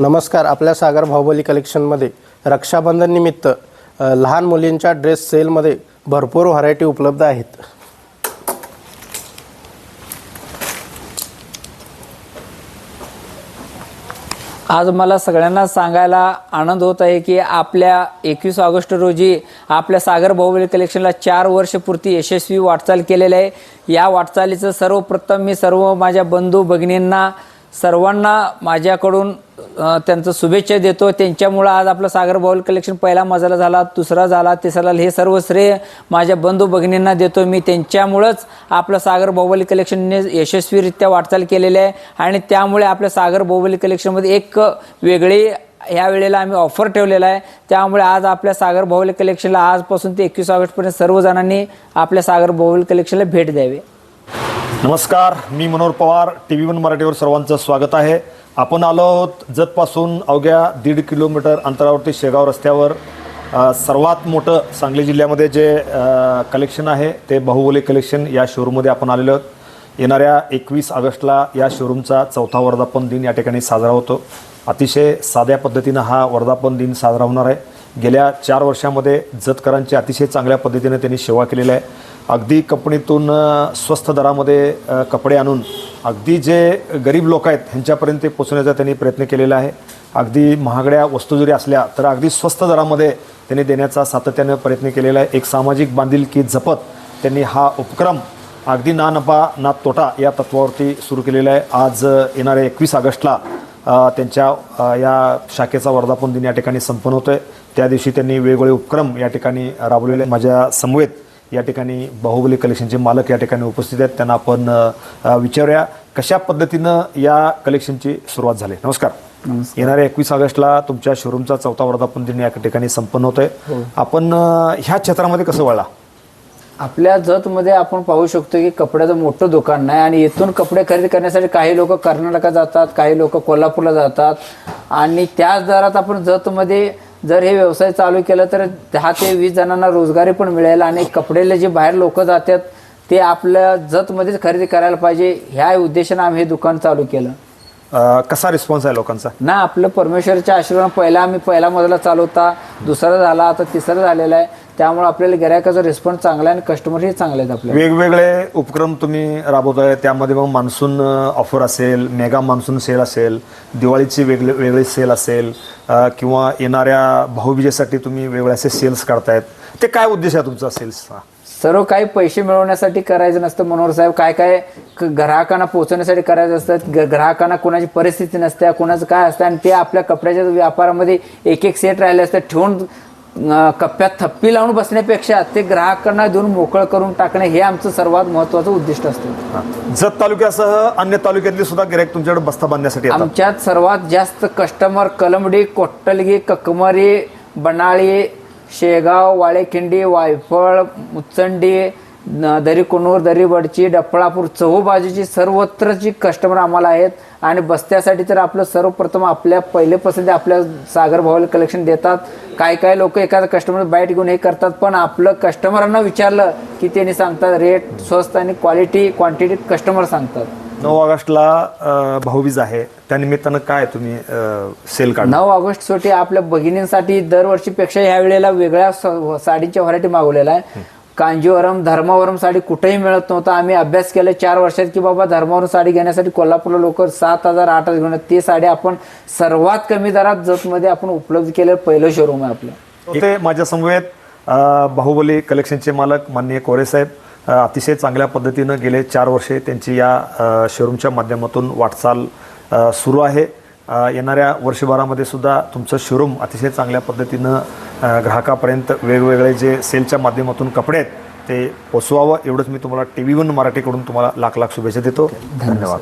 नमस्कार. आपल्या सागर भाऊबली कलेक्शनमध्ये रक्षाबंधन निमित्त लहान मुलींच्या ड्रेस सेलमध्ये भरपूर व्हरायटी उपलब्ध आहेत. आज मला सगळ्यांना सांगायला आनंद होत आहे की आपल्या एकवीस ऑगस्ट रोजी आपल्या सागर बाहुबली कलेक्शनला चार वर्षपूर्ती यशस्वी वाटचाल केलेली आहे. या वाटचालीचं सर्वप्रथम मी सर्व माझ्या बंधू भगिनींना सर्वांना माझ्याकडून त्यांचं शुभेच्छा देतो. त्यांच्यामुळं आज आपलं सागर बाहुल कलेक्शन पहिला मजाला झाला दुसरा झाला तिसरा झाला. हे सर्व श्रेय माझ्या बंधू भगिनींना देतो. मी त्यांच्यामुळंच आपलं सागर बाहुबली कलेक्शनने यशस्वीरित्या वाटचाल केलेली आहे. आणि त्यामुळे आपल्या सागर बाहुबली कलेक्शनमध्ये एक वेगळी ह्या वेळेला आम्ही ऑफर ठेवलेला आहे. त्यामुळे आज आपल्या सागर बाहुबली कलेक्शनला आजपासून ते एकवीस ऑगस्टपर्यंत सर्वजणांनी आपल्या सागर बाहुबली कलेक्शनला भेट द्यावी. नमस्कार मी Manohar Pawar. T V one मराठीवर सर्वांचं स्वागत आहे. आपण आलो आहोत जतपासून अवघ्या दीड किलोमीटर अंतरावरती शेगाव रस्त्यावर. सर्वात मोठं सांगली जिल्ह्यामध्ये जे कलेक्शन आहे ते बाहुबली कलेक्शन या शोरूममध्ये आपण आलेलो आहोत. येणाऱ्या एकवीस ऑगस्टला या शोरूमचा चौथा वर्धापन दिन या ठिकाणी साजरा होतो. अतिशय साध्या पद्धतीनं हा वर्धापन दिन साजरा होणार आहे. गेल्या चार वर्षामध्ये जतकरांची अतिशय चांगल्या पद्धतीने त्यांनी सेवा केलेली आहे. अगदी कंपनीतून स्वस्त दरामध्ये कपडे आणून अगदी जे गरीब लोक आहेत ह्यांच्यापर्यंत ते पोचवण्याचा त्यांनी प्रयत्न केलेला आहे. अगदी महागड्या वस्तू जरी असल्या तर अगदी स्वस्त दरामध्ये त्यांनी देण्याचा सातत्यानं प्रयत्न केलेला आहे. एक सामाजिक बांधिलकी जपत त्यांनी हा उपक्रम अगदी ना नफा ना तोटा या तत्वावरती सुरू केलेला आहे. आज येणाऱ्या एकवीस ऑगस्टला त्यांच्या या शाखेचा वर्धापन दिन या ठिकाणी संपन्न होतो आहे त्या दिवशी त्यांनी वेगवेगळे उपक्रम या ठिकाणी राबवलेले माझ्या समवेत या ठिकाणी बाहुबली कलेक्शनचे मालक या ठिकाणी उपस्थित आहेत. त्यांना आपण विचारूया कशा पद्धतीनं या कलेक्शनची सुरुवात झाली. नमस्कार. येणाऱ्या एकवीस ऑगस्टला तुमच्या शोरूमचा चौथा वर्धापन दिन या ठिकाणी संपन्न होत आहे आपण अ, ह्या क्षेत्रामध्ये कसं वळला? आपल्या जतमध्ये आपण पाहू शकतो की कपड्याचं मोठं दुकान नाही आणि इथून कपडे खरेदी करण्यासाठी काही लोक कर्नाटकात जातात काही लोक कोल्हापूरला जातात. आणि त्याच दरात आपण जतमध्ये जर हे व्यवसाय चालू केला तर दहा ते वीस जणांना रोजगारी पण मिळेल आणि कपडेले जे बाहेर लोक जातात ते आपल्या जतमध्येच खरेदी करायला पाहिजे. ह्या उद्देशानं आम्ही हे दुकान चालू केलं. अ, कसा रिस्पॉन्स आहे लोकांचा? ना आपलं परमेश्वरच्या आशीर्वाद पहिला आम्ही पहिला मजला चालवता दुसरा झाला आता तिसरा झालेला आहे. त्यामुळे आपल्याला गिरायकाचा रिस्पॉन्स चांगला आहे आणि कस्टमरही चांगले आहेत आपले वेगवेगळे उपक्रम तुम्ही राबवताय त्यामध्ये मग मान्सून ऑफर असेल मेगा मान्सून सेल असेल दिवाळीची वेगळे वेगळे सेल असेल अ, किंवा येणाऱ्या भाऊबीजेसाठी तुम्ही वेगळे असे सेल्स काढतायत. ते काय उद्देश आहे तुमचा सेल्सचा सर्व काही पैसे मिळवण्यासाठी करायचं नसतं मनोहर साहेब. काय काय क- ग्राहकांना पोहोचवण्यासाठी करायचं असतं ग- ग्राहकांना कोणाची परिस्थिती नसते कोणाचं काय असतं आणि ते आपल्या कपड्याच्या व्यापारामध्ये एक एक सेट राहिले असतात ठेवून कप्प्यात थप्पी लावून बसण्यापेक्षा ते ग्राहकांना देऊन मोकळं करून टाकणे हे आमचं सर्वात महत्त्वाचं उद्दिष्ट असतं. जत तालुक्यासह अन्य तालुक्यातले सुद्धा गिरायक तुमच्याकडे बस्ता बांधण्यासाठी आमच्यात सर्वात जास्त कस्टमर कलमडी कोट्टलगी ककमरी बनाळी शेगाव वाळेखिंडी वायफळ मुचंडी न- दरीकुनूर दरीबडची डफळापूर चहू बाजूची सर्वत्रची कस्टमर आम्हाला आहेत. आणि बस्त्यासाठी तर आपलं सर्वप्रथम आपल्या पहिले पसंती आपल्या सागर भावाला कलेक्शन देतात. काय काय लोक एखादा कस्टमर बाईट घेऊन हे करतात पण आपलं कस्टमरांना विचारलं की त्यांनी सांगतात रेट स्वस्त आणि क्वालिटी क्वांटिटी कस्टमर सांगतात. नऊ ऑगस्टला भाऊबीज आहे. त्यानिमित्तानं काय तुम्ही सेल काढणार? नऊ ऑगस्ट सुटी आपल्या भगिनींसाठी दरवर्षीपेक्षा ह्या वेळेला वेगळ्या साडीच्या व्हरायटी मागवलेल्या आहे. कांजीवरम धर्मावरम साडी कुठेही मिळत नव्हतं. आम्ही अभ्यास केला चार वर्षात की बाबा धर्मावरम साडी घेण्यासाठी कोल्हापूरला लोक सात हजार आठ हजार घेऊन ते साडी आपण सर्वात कमी दरात जतमध्ये आपण उपलब्ध केलेलं पहिलं शोरूम आहे आपलं. ते माझ्या समवेत बाहुबली कलेक्शनचे मालक माननीय कोरे साहेब अतिशय चांगल्या पद्धतीनं गेले चार वर्षे त्यांची या शोरूमच्या माध्यमातून वाटचाल सुरू आहे. येणाऱ्या वर्षभरामध्ये सुद्धा तुमचं शोरूम अतिशय चांगल्या पद्धतीनं ग्राहकापर्यंत वेगवेगळे जे सेलच्या माध्यमातून कपडे आहेत ते पोचवावं एवढंच मी तुम्हाला टी व्ही वन मराठीकडून तुम्हाला लाख लाख शुभेच्छा देतो. धन्यवाद.